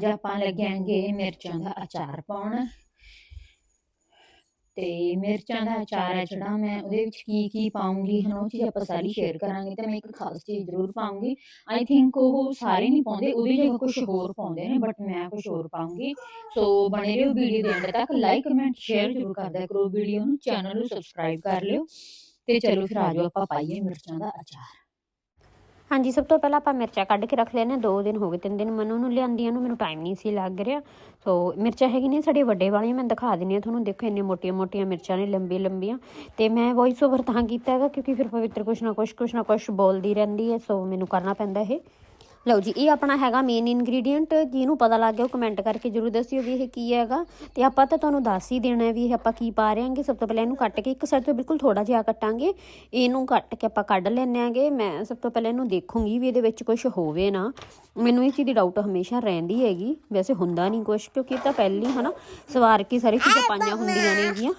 ਅੱਜ ਆਪਾਂ ਲੱਗਾਂਗੇ ਮਿਰਚਾਂ ਦਾ ਅਚਾਰ ਪਾਉਣ। ਤੇ ਮਿਰਚਾਂ ਦਾ ਅਚਾਰ ਹੈ ਜਿਹੜਾ ਮੈਂ ਉਹਦੇ ਵਿੱਚ ਕੀ ਕੀ ਪਾਉਂਗੀ, ਹਨ, ਉਹ ਚੀਜ਼ ਆਪਾਂ ਸਾਰੀ ਸ਼ੇਅਰ ਕਰਾਂਗੇ ਤੇ ਮੈਂ ਇੱਕ ਖਾਸ ਚੀਜ਼ ਜ਼ਰੂਰ ਪਾਉਂਗੀ। ਆਈ ਥਿੰਕ ਉਹ ਸਾਰੇ ਨਹੀਂ ਪਾਉਂਦੇ, ਉਹਦੀ ਜਗ੍ਹਾ ਕੁਝ ਹੋਰ ਪਾਉਂਦੇ ਨੇ ਬਟ ਮੈਂ ਕੁਝ ਹੋਰ ਪਾਉਂਗੀ। ਸੋ ਬਣੇ ਰਹੋ ਵੀਡੀਓ ਦੇ ਅੰਤ ਤੱਕ ਲਾਈਕ ਕਮੈਂਟ ਸ਼ੇਅਰ ਜ਼ਰੂਰ ਕਰਦਿਆ ਕਰੋ ਵੀਡੀਓ ਨੂੰ ਚੈਨਲ ਨੂੰ ਸਬਸਕ੍ਰਾਈਬ ਕਰ ਲਿਓ। ਤੇ ਚਲੋ ਫਿਰ ਆਜੋ ਆਪਾਂ ਪਾਈਏ ਮਿਰਚਾਂ ਦਾ ਅਚਾਰ। ਹਾਂਜੀ, ਸਭ ਤੋਂ ਪਹਿਲਾਂ ਆਪਾਂ ਮਿਰਚਾਂ ਕੱਢ ਕੇ ਰੱਖ ਲੈਣੇ ਦੋ ਦਿਨ ਹੋ ਗਏ, ਤਿੰਨ ਦਿਨ ਮੈਨੂੰ ਉਹਨੂੰ ਲਿਆਂਦੀਆਂ ਨੂੰ, ਮੈਨੂੰ ਟਾਈਮ ਨਹੀਂ ਸੀ ਲੱਗ ਰਿਹਾ। ਸੋ ਮਿਰਚਾਂ ਹੈਗੀ ਨੇ ਸਾਡੇ ਵੱਡੇ ਵਾਲੀਆਂ, ਮੈਂ ਦਿਖਾ ਦਿੰਦੀ ਹਾਂ ਤੁਹਾਨੂੰ। ਦੇਖੋ ਇੰਨੇ ਮੋਟੀਆਂ ਮੋਟੀਆਂ ਮਿਰਚਾਂ ਨੇ, ਲੰਬੀਆਂ ਲੰਬੀਆਂ। ਤੇ ਮੈਂ ਵੌਇਸ ਓਵਰ ਤਾਂ ਕੀਤਾ ਹੈਗਾ, ਕਿਉਂਕਿ ਫਿਰ ਪਵਿੱਤਰ ਕੁਛ ਨਾ ਕੁਛ ਕੁਛ ਨਾ ਕੁਛ ਬੋਲਦੀ ਰਹਿੰਦੀ ਹੈ, ਸੋ ਮੈਨੂੰ ਕਰਨਾ ਪੈਂਦਾ ਇਹ। ਲਓ ਜੀ ਇਹ ਆਪਣਾ ਹੈਗਾ ਮੇਨ ਇਨਗਰੀਡੀਅੰਟ ਜਿਹਨੂੰ ਪਤਾ ਲੱਗ ਗਿਆ ਉਹ ਕਮੈਂਟ ਕਰਕੇ ਜਰੂਰ ਦੱਸਿਓ ਵੀ ਇਹ ਕੀ ਹੈਗਾ। ਤੇ ਆਪਾਂ ਤਾਂ ਤੁਹਾਨੂੰ ਦੱਸ ਹੀ ਦੇਣਾ ਵੀ ਇਹ ਆਪਾਂ ਕੀ ਪਾ ਰਹੇ ਹਾਂਗੇ। ਸਭ ਤੋਂ ਪਹਿਲਾਂ ਇਹਨੂੰ ਕੱਟ ਕੇ ਇੱਕ ਸਾਈਡ ਤੋਂ ਬਿਲਕੁਲ ਥੋੜਾ ਜਿਹਾ ਕੱਟਾਂਗੇ। ਇਹਨੂੰ ਕੱਟ ਕੇ ਆਪਾਂ ਕੱਢ ਲੈਣੇ ਆਂਗੇ ਮੈਂ ਸਭ ਤੋਂ ਪਹਿਲਾਂ ਇਹਨੂੰ ਦੇਖੂੰਗੀ ਵੀ ਇਹਦੇ ਵਿੱਚ ਕੁਝ ਹੋਵੇ ਨਾ। ਮੈਨੂੰ ਇਹ ਚੀਜ਼ ਦੀ ਡਾਊਟ ਹਮੇਸ਼ਾ ਰਹਿੰਦੀ ਹੈਗੀ। ਵੈਸੇ ਹੁੰਦਾ ਨਹੀਂ ਕੁਝ ਕਿਉਂਕਿ ਇਹ ਤਾਂ ਪਹਿਲੀ ਹਨਾ ਸਵਾਰ ਕੇ ਸਾਰੀ ਚੀਜ਼ਾਂ ਪਾਈਆਂ ਹੁੰਦੀਆਂ ਨੇਗੀਆਂ।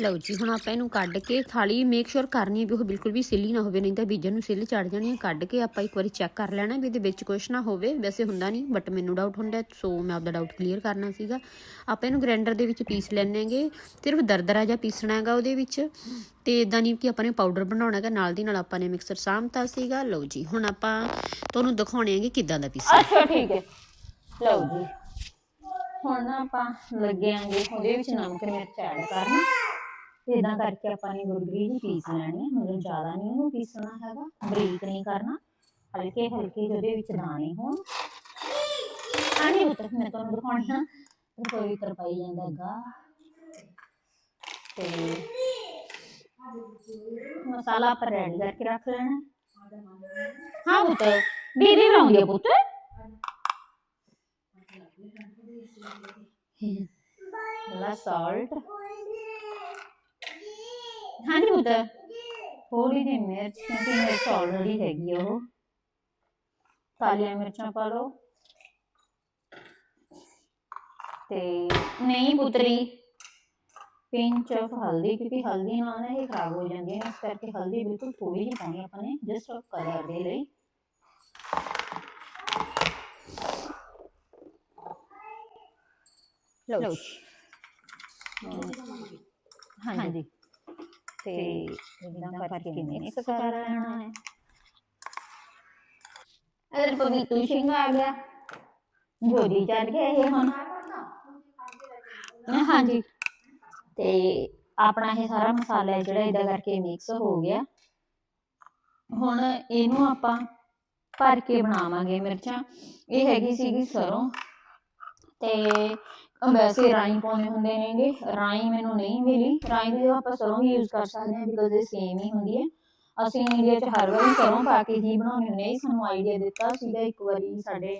ਲਓ ਜੀ, ਹੁਣ ਆਪਾਂ ਇਹਨੂੰ ਕੱਢ ਕੇ ਥਾਲੀ ਮੇਕ ਸ਼ੋਰ ਕਰਨੀ ਹੈ ਵੀ ਉਹ ਬਿਲਕੁਲ ਵੀ ਸਿੱਲੀ ਨਾ ਹੋਵੇ, ਨਹੀਂ ਤਾਂ ਬੀਜਣ ਨੂੰ ਸਿੱਲ ਚੜ ਜਾਣੀ ਹੈ। ਕੱਢ ਕੇ ਆਪਾਂ ਇੱਕ ਵਾਰੀ ਚੈੱਕ ਕਰ ਲੈਣਾ ਵੀ ਇਹਦੇ ਵਿੱਚ ਕੁਝ ਨਾ ਹੋਵੇ। ਵੈਸੇ ਹੁੰਦਾ ਨਹੀਂ ਬਟ ਮੈਨੂੰ ਡਾਊਟ ਹੁੰਦਾ ਸੋ ਮੈਂ ਆਪਦਾ ਡਾਊਟ ਕਲੀਅਰ ਕਰਨਾ ਸੀਗਾ। ਆਪਾਂ ਇਹਨੂੰ ਗ੍ਰਾਈਂਡਰ ਦੇ ਵਿੱਚ ਪੀਸ ਲੈਣੇਗੇ ਸਿਰਫ ਦਰਦਰਾ ਜਿਹਾ ਪੀਸਣਾ ਹੈਗਾ ਉਹਦੇ ਵਿੱਚ। ਤੇ ਇਦਾਂ ਨਹੀਂ ਕਿ ਆਪਾਂ ਨੇ ਪਾਊਡਰ ਬਣਾਉਣਾ ਹੈਗਾ, ਨਾਲ ਦੀ ਨਾਲ ਆਪਾਂ ਨੇ ਮਿਕਸਰ ਸਾਂਭਤਾ ਸੀਗਾ। ਲਓ ਜੀ, ਹੁਣ ਆਪਾਂ ਤੁਹਾਨੂੰ ਦਿਖਾਉਣੇ ਹੈਗੇ ਕਿੱਦਾਂ ਦਾ ਪੀਸ ਅੱਛਾ, ਠੀਕ ਹੈ। ਲਓ ਜੀ। ਹੁਣ ਆਪਾਂ ਲੱਗੇ ਉਹਦੇ ਵਿੱਚ ਨਮਕ, ਮਿਰਚ ਐਡ ਕਰਨ। ਤੇ ਇਦਾਂ ਕਰਕੇ ਆਪਾਂ ਨੇ ਗੁਰਗਰੀ ਜੀ ਪੀਸ ਲੈਣੀ ਹੈ। ਮਤਲਬ ਜ਼ਿਆਦਾ ਨਹੀਂ ਉਹਨੂੰ ਪੀਸਣਾ ਹੈਗਾ। ਬਰੀਕ ਨਹੀਂ ਕਰਨਾ। ਹਲਕੇ ਹਲਕੇ ਜਿਹਦੇ ਵਿੱਚ ਦਾਣੇ ਹੋਣ। ਆਣੀ ਉਤਰ ਮੈਂ ਤੁਹਾਨੂੰ ਦਿਖਾਉਣੀ ਆ। ਕੋਈ ਉਤਰ ਪਾਈ ਜਾਂਦਾ ਹੈਗਾ। ਤੇ ਮਸਾਲਾ ਆਪਾਂ ਰੈਡੀ ਕਰਕੇ ਰੱਖ ਲੈਣਾ। ਹਾਂ ਪੁੱਤ ਦੀਦੀ ਲਾਉਂਦੀ ਆ ਪੁੱਤ ਲਾ ਸਾਲਟ ਹਾਂਜੀ ਪੁੱਤ ਥੋੜੀ ਜਿਹੀ ਮਿਰਚ ਕਿਉਂਕਿ ਮਿਰਚ ਆਲਰੇਡੀ ਹੈਗੀ ਆ ਉਹ ਕਾਲੀਆਂ ਮਿਰਚਾਂ ਪਾ ਲਓ ਤੇ ਨਹੀਂ ਪੁੱਤਰੀ ਪਿੰਚ ਆਫ ਹਲਦੀ ਕਿਉਂਕਿ ਹਲਦੀ ਨਾਲ ਨਾ ਇਹ ਖਰਾਬ ਹੋ ਜਾਂਦੀ ਹੈ ਇਸ ਕਰਕੇ ਹਲਦੀ ਬਿਲਕੁਲ ਥੋੜੀ ਜਿਹੀ ਪਾਉਣੀ ਆਪਾਂ ਨੇ ਜਸਟ ਕਲਰ ਦੇ ਲਈ ਲਓ ਜੀ। ਹਾਂਜੀ ਤੇ ਇਦਾਂ ਕਰਕੇ ਮਿਕਸ ਕਰ ਲੈਣਾ ਹੈ ਅਦਰ ਪਵਿੱਤੂ ਸਿੰਘ ਆ ਗਿਆ ਗੋਦੀ ਚੜ ਗਿਆ ਇਹ ਹੁਣ ਹਾਂਜੀ ਤੇ ਆਪਣਾ ਇਹ ਸਾਰਾ ਮਸਾਲਾ ਹੈ ਜਿਹੜਾ ਇਦਾਂ ਕਰਕੇ ਮਿਕਸ ਹੋ ਗਿਆ ਹੁਣ ਇਹਨੂੰ ਆਪਾਂ ਭਰ ਕੇ ਬਣਾਵਾਂਗੇ ਮਿਰਚਾਂ ਇਹ ਹੈਗੀ ਸੀਗੀ ਸਰੋਂ ਤੇ ਵੈਸੇ ਰਾਈ ਪਾਉਣੇ ਹੁੰਦੇ ਨੇਗੇ ਰਾਈ ਮੈਨੂੰ ਨਹੀਂ ਮਿਲੀ ਰਾਈ ਦੀ ਆਪਾਂ ਸਰੋਂ ਵੀ ਯੂਜ਼ ਕਰ ਸਕਦੇ ਹਾਂ ਬਿਕੋਜ਼ ਇਹ ਸੇਮ ਹੀ ਹੁੰਦੀ ਹੈ। ਅਸੀਂ ਇੰਡੀਆ 'ਚ ਹਰ ਵਾਰੀ ਸਰੋਂ ਪਾ ਕੇ ਹੀ ਬਣਾਉਂਦੇ ਹੁੰਦੇ ਹਾਂ ਸਾਨੂੰ ਆਈਡੀਆ ਦਿੱਤਾ ਸੀਗਾ ਇੱਕ ਵਾਰੀ ਸਾਡੇ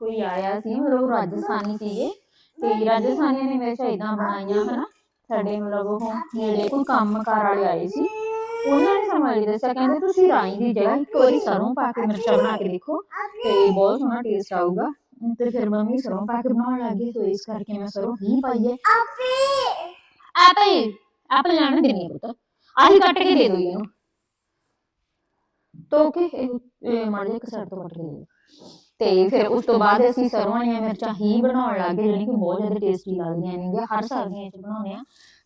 ਕੋਈ ਆਇਆ ਸੀ ਮਤਲਬ ਰਾਜਸਥਾਨੀ ਸੀਗੇ। ਤੇ ਰਾਜਸਥਾਨੀਆਂ ਨੇ ਵੈਸੇ ਇਦਾਂ ਬਣਾਈਆਂ ਹਨਾ ਸਾਡੇ ਮਤਲਬ ਉਹ ਨੇੜੇ ਕੋਈ ਕੰਮਕਾਰ ਵਾਲੇ ਆਏ ਸੀ। ਉਹਨਾਂ ਨੇ ਸਾਨੂੰ ਇਹ ਦੱਸਿਆ ਕਹਿੰਦੇ ਤੁਸੀਂ ਰਾਈ ਦੀ ਜਗ੍ਹਾ ਇੱਕ ਵਾਰੀ ਸਰੋਂ ਪਾ ਕੇ ਮਿਰਚਾਂ ਬਣਾ ਕੇ ਦੇਖੋ ਤੇ ਬਹੁਤ ਸੋਹਣਾ ਟੇਸਟ ਆਊਗਾ। ਤੇ ਫਿਰ ਮੰਮੀ ਸਰੋਂ ਪਾ ਕੇ ਬਣਾਉਣ ਲੱਗੀ ਸੋ ਇਸ ਕਰਕੇ ਮੈਂ ਸਰੋਂ ਹੀ ਪਾਈ ਹੈ ਆਪੇ ਆਪੇ ਲੈਣ ਦੇਣੀ ਹੈ ਪੁੱਤ ਆਹੀ ਕੱਟ ਕੇ ਦੇ ਦੋ ਇਹਨੂੰ ਤੋ ਕੇ ਇਹ ਮਾੜੇ ਇੱਕ ਸਾਈਡ ਤੋਂ ਕੱਟ ਕੇ ਦੇ ਦਿਓ। ਤੇ ਫਿਰ ਉਸ ਤੋਂ ਬਾਅਦ ਅਸੀਂ ਸਰੋਂ ਵਾਲੀਆਂ ਮਿਰਚਾਂ ਹੀ ਬਣਾਉਣ ਲੱਗੇ ਜਿਹੜੀਆਂ ਕਿ ਬਹੁਤ ਜ਼ਿਆਦਾ ਟੇਸਟੀ ਲੱਗਦੀਆਂ ਨੇਗੀਆਂ ਹਰ ਸਰਦੀਆਂ 'ਚ ਬਣਾਉਂਦੇ ਆ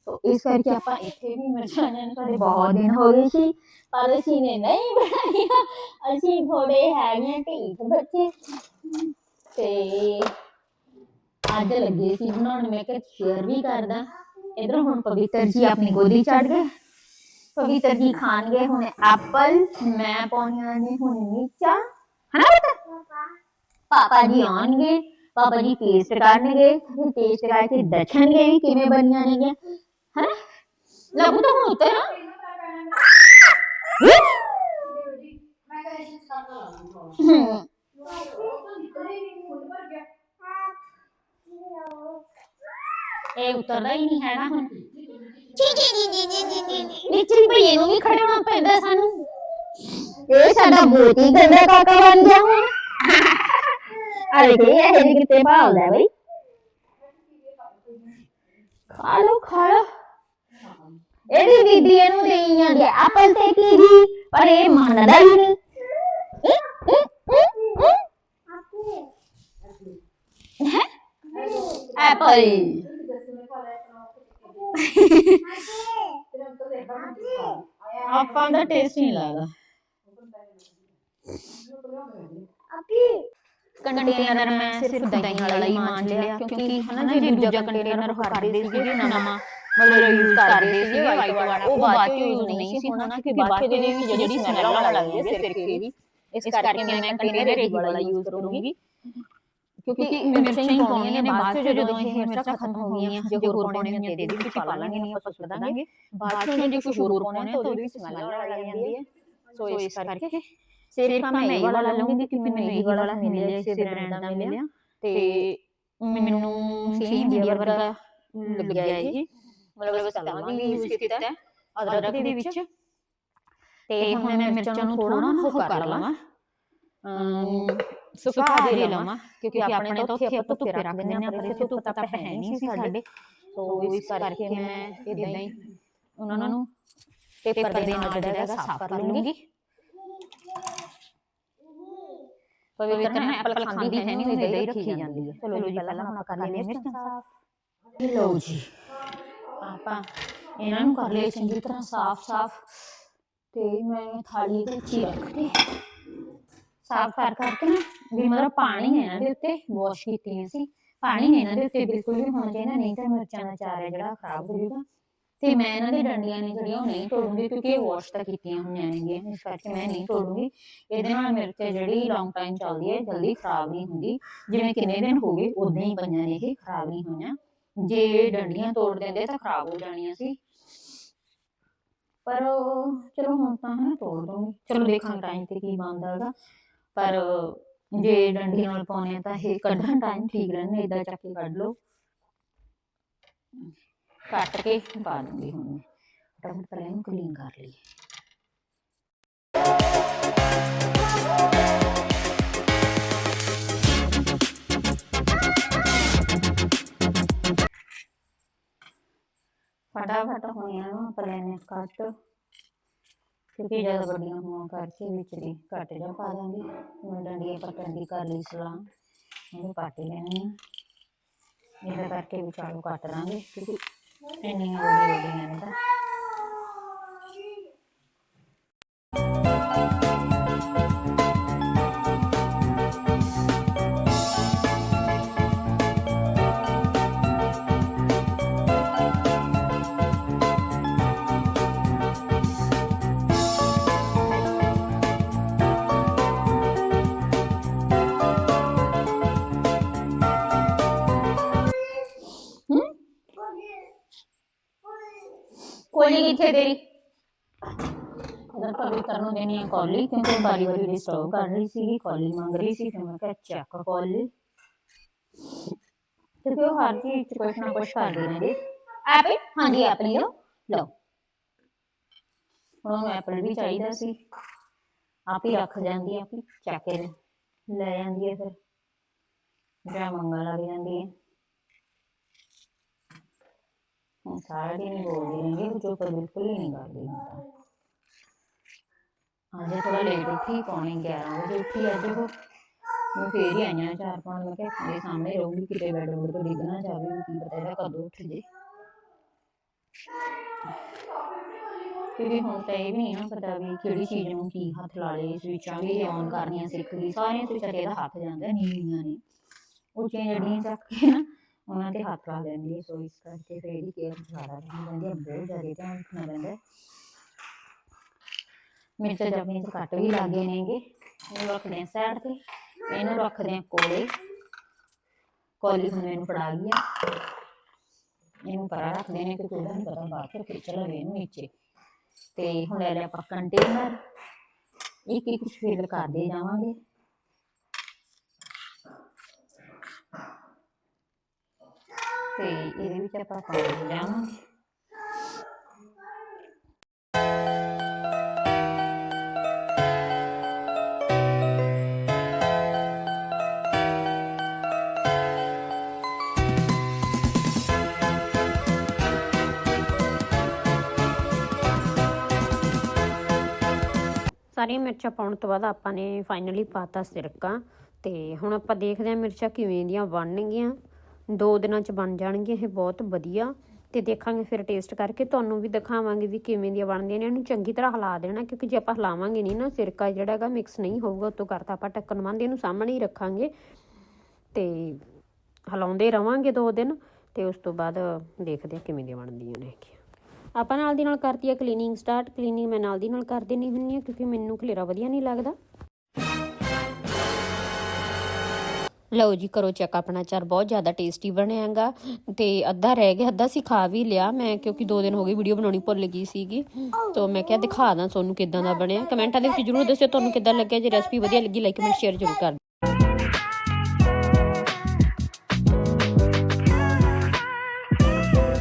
ਤੋ ਇਸ ਕਰਕੇ ਆਪਾਂ ਇੱਥੇ ਵੀ ਮਿਰਚਾਂ ਨੇ ਸਾਡੇ ਬਹੁਤ ਦਿਨ ਹੋ ਗਏ ਸੀ ਪਰ ਅਸੀਂ ਨੇ ਨਹੀਂ ਬਣਾਈਆਂ ਅਸੀਂ ਥੋੜੇ ਹੈਗੇ ਢੀਠ ਬੱਚੇ ਤੇ ਅੱਜ ਲੱਗੇ ਸੀ ਬਣਾਉਣ ਮੈਂ ਕਿਹਾ ਸ਼ੇਅਰ ਵੀ ਕਰਦਾ। ਇਧਰ ਹੁਣ ਪਵਿੱਤਰ ਜੀ ਆਪਣੀ ਗੋਦੀ ਚੜ ਗਏ। ਪਵਿੱਤਰ ਜੀ ਖਾਣਗੇ ਹੁਣ ਐਪਲ। ਮੈਂ ਪਾਉਣੀਆਂ ਨੇ ਹੁਣ ਮਿਰਚਾਂ। ਹਨਾ ਬੇਟਾ ਪਾਪਾ ਜੀ ਆਉਣਗੇ। ਪਾਪਾ ਜੀ ਟੇਸਟ ਕਰਨਗੇ ਫਿਰ ਟੇਸਟ ਕਰਕੇ ਦੱਸਣਗੇ ਵੀ ਕਿਵੇਂ ਬਣੀਆਂ ਨੇਗੀਆਂ ਹਨਾ? ਲੱਗੂ ਤਾਂ ਹੁਣ ਉੱਤੇ ਨਾ। ਹਮ। ਇਹ ਉਤਰਦਾ ਹੀ ਨਹੀਂ ਹੈਗਾ ਹੁਣ। ਵਿੱਚ ਵੀ ਭਈਏ ਨੂੰ ਵੀ ਖੜਾਉਣਾ ਪੈਂਦਾ ਸਾਨੂੰ। ਇਹ ਸਾਡਾ ਬੋਤੀ ਗੰਦਾ ਕਾਕਾ ਬਣ ਗਿਆ ਹੁਣ। ਅਰੇ ਕੀ ਇਹ ਜਿਹੀ ਕਿਤੇ ਭਾਲਦਾ ਬਈ। ਖਾ ਲੋ ਖਾ ਲੋ ਇਹਦੀ ਬੀਬੀ ਇਹਨੂੰ ਦੇਈ ਜਾਂਦੀ ਆ ਐਪਲ ਤੇ ਕੀ ਜੀ ਪਰ ਇਹ ਮੰਨਦਾ ਹੀ ਨਹੀਂ। ਐਪਲ ਆਪਾਂ ਦਾ ਟੇਸਟ ਨਹੀਂ ਲੱਗਦਾ ਕੰਟੇਨਰ ਮੈਂ ਸਿਰਫ ਦਹੀਂ ਵਾਲਾ ਹੀ ਮਾਂਜ ਲਿਆ ਕਿਉਂਕਿ ਹਨਾ ਜੇ ਦੂਜਾ ਕੰਟੇਨਰ ਕਰਦੇ ਸੀਗੇ ਨਵਾਂ ਮਤਲਬ ਯੂਜ਼ ਕਰਦੇ ਸੀਗੇ ਵਾਈਟ ਵਾਲਾ ਉਹ ਬਾਅਦ ਚ ਯੂਜ਼ ਨਹੀਂ ਸੀ ਹੋਣਾ ਕਿਉਂਕਿ ਬਾਅਦ ਦੇ ਵਿੱਚ ਜਿਹੜੀ ਸਮੈਲ ਆਉਣ ਲੱਗ ਜਾਂਦੀ ਹੈ ਸਿਰਕੇ ਦੀ ਇਸ ਕਰਕੇ ਮੈਂ ਕੰਟੇਨਰ ਇਹ ਵਾਲਾ ਯੂਜ਼ ਕਰੂੰਗੀ ਕਿਉਂਕਿ ਮਿਰਚਾਂ ਹੀ ਪਾਉਣੀਆਂ ਨੇ ਬਾਅਦ ਚ ਜਦੋਂ ਇਹ ਮਿਰਚਾਂ ਖਤਮ ਹੋ ਗਈਆਂ ਜੇ ਹੋਰ ਪਾਉਣੇ ਨੇ ਤੇ ਇਹਦੇ ਵਿੱਚ ਪਾ ਲਾਂਗੇ ਨਹੀਂ ਆਪਾਂ ਸੁੱਟ ਦਾਂਗੇ ਬਾਅਦ ਚ ਜੇ ਕੁਝ ਹੋਰ ਪਾਉਣੇ ਤਾਂ ਉਹਦੇ ਵਿੱਚ ਸਮੈਲ ਲੱਗ ਜਾਂਦੀ ਹੈ ਸੋ ਇਸ ਕਰਕੇ ਸਿਰਫ ਮੈਂ ਇਹ ਵਾਲਾ ਲਵਾਂਗੀ ਕਿ ਮੈਨੂੰ ਇਹ ਵਾਲਾ ਮਿਲ ਲਿਆ ਇਸੇ ਬ੍ਰਾਂਡ ਦਾ ਮਿਲਿਆ ਤੇ ਮੈਨੂੰ ਸੇਮ ਇੰਡੀਆ ਵਰਗਾ ਲੱਗਿਆ ਹੈ ਜੀ ਮਤਲਬ ਸਤਾਵਾਂਗੀ ਯੂਜ਼ ਕੀਤਾ ਹੈ ਅਦਰਕ ਦੇ ਵਿੱਚ ਤੇ ਹੁਣ ਮੈਂ ਮਿਰਚਾਂ ਨੂੰ ਥੋੜਾ ਨਾ ਉਹ ਕਰ ਲਵਾਂ ਸੁਕਾ ਦੇ ਲਵਾਂ ਕਿਉਂਕਿ ਆਪਣੇ ਤਾਂ ਉੱਥੇ ਆਪਾਂ ਧੁੱਪੇ ਰੱਖ ਦਿੰਦੇ ਆ ਪਰ ਇੱਥੇ ਧੁੱਪ ਤਾਂ ਹੈ ਨਹੀਂ ਸੀ ਸਾਡੇ। ਸੋ ਇਸ ਕਰਕੇ ਮੈਂ ਇਦਾਂ ਹੀ ਉਹਨਾਂ ਨੂੰ ਪੇਪਰ ਦੇ ਨਾਲ ਜਿਹੜਾ ਹੈਗਾ ਸਾਫ਼ ਕਰ ਲੂੰਗੀ। ਪਵਿੱਤਰ ਨਾ ਐਪਲ ਖਾਂਦੀ ਹੈ ਨਹੀਂ ਉਹਦੇ ਹੀ ਰੱਖੀ ਜਾਂਦੀ ਹੈ। ਚਲੋ ਜੀ ਪਹਿਲਾਂ ਹੁਣ ਕਰ ਲੈਂਦੇ ਮਿਰਚਾਂ ਸਾਫ਼ ਲਓ ਜੀ। ਆਪਾਂ ਇਹਨਾਂ ਨੂੰ ਕਰ ਲਿਆ ਚੰਗੀ ਤਰ੍ਹਾਂ ਸਾਫ਼ ਸਾਫ਼। ਤੇ ਮੈਂ ਥਾਲੀ ਦੇ ਵਿੱਚ ਹੀ ਰੱਖਦੀ ਸਾਫ਼ ਕਰ ਕਰਕੇ ਨਾ ਵੀ ਮਤਲਬ ਪਾਣੀ ਹੈ ਇਹਨਾਂ ਦੇ ਉੱਤੇ ਵਾਸ਼ ਕੀਤੀਆਂ ਸੀ। ਪਾਣੀ ਹੈ ਇਹਨਾਂ ਦੇ ਉੱਤੇ ਬਿਲਕੁਲ ਵੀ ਹੋਣਾ ਚਾਹੀਦਾ ਨਹੀਂ ਤਾਂ ਮਿਰਚਾਂ ਦਾ ਚਾਰ ਹੈ ਜਿਹੜਾ ਖਰਾਬ ਹੋ ਜਾਊਗਾ। ਤੇ ਮੈਂ ਇਹਨਾਂ ਦੀ ਡੰਡੀਆਂ ਨੇ ਜਿਹੜੀਆਂ ਉਹ ਨਹੀਂ ਤੋੜੂੰਗੀ ਕਿਉਂਕਿ ਇਹ ਵਾਸ਼ ਤਾਂ ਕੀਤੀਆਂ ਹੋਈਆਂ ਨੇਗੀਆਂ। ਇਸ ਕਰਕੇ ਮੈਂ ਨਹੀਂ ਤੋੜੂੰਗੀ। ਇਹਦੇ ਨਾਲ ਮਿਰਚ ਜਿਹੜੀ ਲੌਂਗ ਟਾਈਮ ਚੱਲਦੀ ਹੈ ਜਲਦੀ ਖਰਾਬ ਨਹੀਂ ਹੁੰਦੀ। ਜਿਵੇਂ ਕਿੰਨੇ ਦਿਨ ਹੋ ਗਏ ਉਦਾਂ ਹੀ ਪਈਆਂ ਨੇ ਇਹ ਖਰਾਬ ਨਹੀਂ ਹੋਈਆਂ। ਜੇ ਡੰਡੀਆਂ ਤੋੜ ਦਿੰਦੇ ਤਾਂ ਖਰਾਬ ਹੋ ਜਾਣੀਆਂ ਸੀ। ਪਰ ਚਲੋ ਹੁਣ ਤਾਂ ਹੈ ਤੋੜ ਦੂੰਗੀ ਚਲੋ ਦੇਖਾਂਗੇ ਟਾਈਮ ਤੇ ਕੀ ਬਣਦਾ ਹੈਗਾ। ਪਰ ਜੇ ਡੰਡੀ ਨਾਲ ਪਾਉਣੇ ਤਾਂ ਇਹ ਕੱਢਣ ਟਾਈਮ ਠੀਕ ਰਹਿੰਦੇ ਇਦਾਂ ਚੱਕ ਕੇ ਕੱਢ ਲਓ। ਕੱਟ ਕੇ ਪਾ ਦੂੰਗੀ ਹੁਣ ਫਟਾਫਟ ਪਹਿਲਾਂ ਇਹਨੂੰ ਕਲੀਨ ਕਰ ਲਈਏ। ਫਟਾਫਟ ਹੋਈਆਂ ਨੂੰ ਆਪਾਂ ਲੈਣੇ ਕੱਟ। ਕਿਉਂਕਿ ਜ਼ਿਆਦਾ ਵੱਡੀਆਂ ਹੋਣ ਕਰਕੇ ਵਿੱਚ ਦੀ ਕੱਟ ਜਾ ਪਾ ਦਾਂਗੇ। ਮੈਂ ਡੰਡੀਆਂ ਪੱਟਣ ਦੀ ਕਰ ਲਈ ਸਲਾਹ ਇਹਨੂੰ ਕੱਟ ਲੈਣੀ ਇਹਦਾ ਕਰਕੇ ਵਿਚਾਲੂ ਕੱਟ ਲਾਂਗੇ। ਕਿਉਂਕਿ ਇੰਨੀਆਂ ਵੱਡੀਆਂ ਵੱਡੀਆਂ ਨੇ ਤਾਂ। ਕੋਲੀ ਕਿੱਥੇ ਤੇਰੀ? ਅਦਰ ਪਵਿੱਤਰ ਨੂੰ ਦੇਣੀ ਹੈ ਕੋਲੀ ਕਿਉਂਕਿ ਬਾਰੀ ਵਾਰੀ ਡਿਸਟਰਬ ਕਰ ਰਹੀ ਸੀ ਕੋਲੀ ਮੰਗ ਰਹੀ ਸੀ ਫਿਰ ਮੈਂ ਕਿਹਾ ਚੱਕ ਕੋਲੀ। ਕਿਉਂਕਿ ਉਹ ਹਰ ਚੀਜ਼ ਚ ਕੁਛ ਨਾ ਕੁਛ ਕਰਦੇ ਨੇ ਐਪਲ ਹਾਂਜੀ ਐਪਲ ਲਿਓ। ਲਓ। ਉਹਨੂੰ ਐਪਲ ਵੀ ਚਾਹੀਦਾ ਸੀ। ਆਪ ਹੀ ਰੱਖ ਜਾਂਦੀ ਆਪੀ ਚੱਕ ਕੇ ਲੈ ਜਾਂਦੀ ਹੈ ਫਿਰ। ਜਾਂ ਮੰਗਣ ਲੱਗ ਜਾਂਦੀ ਹੈ ਹੁਣ ਸਾਰਾ ਦਿਨ ਬੋਲਦੀ ਰਹਿੰਦੀ ਹੈ ਚੁੱਪ ਬਿਲਕੁਲ ਹੀ ਨਹੀਂ ਕਰਦੀ ਹੁਣ ਤਾਂ। ਅੱਜ ਥੋੜਾ ਲੇਟ ਉੱਠੀ, ਪੌਣੇ 11 ਵਜੇ ਉੱਠੀ ਅੱਜ ਉਹ। ਮੈਂ ਫੇਰ ਹੀ ਆਈਆਂ ਚਾਰ ਪੰਜ ਮੈਂ ਕਿਹਾ ਮੇਰੇ ਸਾਹਮਣੇ ਰਹੂਗੀ ਕਿਤੇ ਬੈੱਡ ਬੁੱਡ ਤੋਂ ਡਿੱਗ ਨਾ ਜਾਵੇ ਕੀ ਪਤਾ ਇਹਦਾ ਕਦੋਂ ਉੱਠ ਜੇ। ਕਿਉਂਕਿ ਹੁਣ ਤਾਂ ਇਹ ਵੀ ਨਹੀਂ ਨਾ ਪਤਾ ਵੀ ਕਿਹੜੀ ਚੀਜ਼ ਨੂੰ ਕੀ ਹੱਥ ਲਾ ਲਏ, ਸਵਿਚਾਂ ਵੀ ਔਨ ਕਰਨੀਆਂ ਸਿੱਖ ਲਈ, ਸਾਰੀਆਂ ਸਵਿਚਾਂ ਤੇ ਇਹਦਾ ਹੱਥ ਜਾਂਦਾ ਨੀਵੀਆਂ ਨੇ। ਉੱਚੀਆਂ ਜੜੀਆਂ ਚੱਕ ਕੇ ਨਾ ਉਹਨਾਂ ਤੇ ਹੱਥ ਲਾ ਲੈਂਦੀ ਹੈ ਸੋ ਇਸ ਕਰਕੇ ਫਿਰ ਇਹਦੀ ਕੇਅਰ ਜ਼ਿਆਦਾ ਰੱਖਣੀ ਪੈਂਦੀ ਹੈ ਬਹੁਤ ਜ਼ਿਆਦਾ ਧਿਆਨ ਰੱਖਣਾ ਪੈਂਦਾ ਹੈ ਮਿਰਚ ਜਪਨੀ ਚ ਕੱਟ ਵੀ ਲੱਗੇ ਨੇਗੇ। ਇਹਨੂੰ ਰੱਖਦੇ ਹਾਂ ਸਾਈਡ ਤੇ। ਇਹਨੂੰ ਰੱਖਦੇ ਹਾਂ ਕੋਲੇ। ਕੋਲੀ ਹੁਣ ਮੈਨੂੰ ਫੜਾ ਗਈ ਆ ਇਹਨੂੰ ਪਰਾਂ ਰੱਖਦੇ ਨੇ ਕਿਉਂਕਿ ਉਹਦਾ ਨਹੀਂ ਪਤਾ ਬਾਅਦ ਫਿਰ ਖਿੱਚ ਲਵੇ ਇਹਨੂੰ ਨੀਚੇ। ਤੇ ਹੁਣ ਲੈ ਲਿਆ ਆਪਾਂ ਕੰਟੇਨਰ। ਇੱਕ ਇੱਕ ਫਿਲ ਕਰਦੇ ਜਾਵਾਂਗੇ। ਤੇ ਇਹਦੇ ਵਿੱਚ ਆਪਾਂ ਪਾਣੀ ਜਾਵਾਂਗੇ ਸਾਰੀਆਂ ਮਿਰਚਾਂ ਪਾਉਣ ਤੋਂ ਬਾਅਦ ਆਪਾਂ ਨੇ ਫਾਈਨਲੀ ਪਾਤਾ ਸਿਰਕਾ। ਤੇ ਹੁਣ ਆਪਾਂ ਦੇਖਦੇ ਹਾਂ ਮਿਰਚਾਂ ਕਿਵੇਂ ਦੀਆਂ ਬਣਨਗੀਆਂ। ਦੋ ਦਿਨਾਂ ਚ ਬਣ ਜਾਣਗੀਆਂ, ਇਹ ਬਹੁਤ ਵਧੀਆ। ਤੇ ਦੇਖਾਂਗੇ ਫਿਰ ਟੇਸਟ ਕਰਕੇ, ਤੁਹਾਨੂੰ ਵੀ ਦਿਖਾਵਾਂਗੇ ਵੀ ਕਿਵੇਂ ਦੀਆਂ ਬਣਦੀਆਂ ਨੇ। ਇਹਨੂੰ ਚੰਗੀ ਤਰ੍ਹਾਂ ਹਿਲਾ ਦੇਣਾ, ਕਿਉਂਕਿ ਜੇ ਆਪਾਂ ਹਿਲਾਵਾਂਗੇ ਨਹੀਂ ਨਾ, ਸਿਰਕਾ ਜਿਹੜਾ ਹੈਗਾ ਮਿਕਸ ਨਹੀਂ ਹੋਊਗਾ, ਉਤੋਂ ਕਰਤਾ ਆਪਾਂ ਢੱਕਣ ਬੰਦ ਇਹਨੂੰ ਸਾਹਮਣੇ ਹੀ ਰੱਖਾਂਗੇ। ਤੇ ਹਿਲਾਉਂਦੇ ਰਵਾਂਗੇ ਦੋ ਦਿਨ, ਤੇ ਉਸ ਤੋਂ ਬਾਅਦ ਦੇਖਦੇ ਆ ਕਿਵੇਂ ਦੀਆਂ ਬਣਦੀਆਂ ਨੇ ਆਪਾਂ ਨਾਲ ਦੀ ਨਾਲ ਕਰਤੀ ਆ ਕਲੀਨਿੰਗ ਸਟਾਰਟ ਕਲੀਨਿੰਗ ਮੈਂ ਨਾਲ ਦੀ ਨਾਲ ਕਰ ਦੇਣੀ ਹੁੰਨੀ ਆ ਕਿਉਂਕਿ ਮੈਨੂੰ ਖਲੇਰਾ ਵਧੀਆ ਨਹੀਂ ਲੱਗਦਾ। ਲਓ ਜੀ, ਕਰੋ ਚੈੱਕ ਆਪਣਾ ਚਾਰ ਬਹੁਤ ਜ਼ਿਆਦਾ ਟੇਸਟੀ ਬਣਿਆ ਹੈਗਾ ਤੇ ਅੱਧਾ ਰਹਿ ਗਿਆ, ਅੱਧਾ ਅਸੀਂ ਖਾ ਵੀ ਲਿਆ। ਮੈਂ ਕਿਉਂਕਿ 2 ਦਿਨ ਹੋ ਗਏ ਵੀਡੀਓ ਬਣਾਉਣੀ ਭੁੱਲ ਗਈ ਸੀਗੀ। ਤੋਂ ਮੈਂ ਕਿਹਾ ਦਿਖਾ ਦਾਂ ਤੁਹਾਨੂੰ ਕਿਦਾਂ ਦਾ ਬਣਿਆ। ਕਮੈਂਟਾਂ ਦੇ ਵਿੱਚ ਜਰੂਰ ਦੱਸਿਓ ਤੁਹਾਨੂੰ ਕਿਦਾਂ ਲੱਗਿਆ। ਜੇ ਰੈਸਪੀ ਵਧੀਆ ਲੱਗੀ ਲਾਈਕ ਕਮੈਂਟ ਸ਼ੇਅਰ ਜਰੂਰ ਕਰ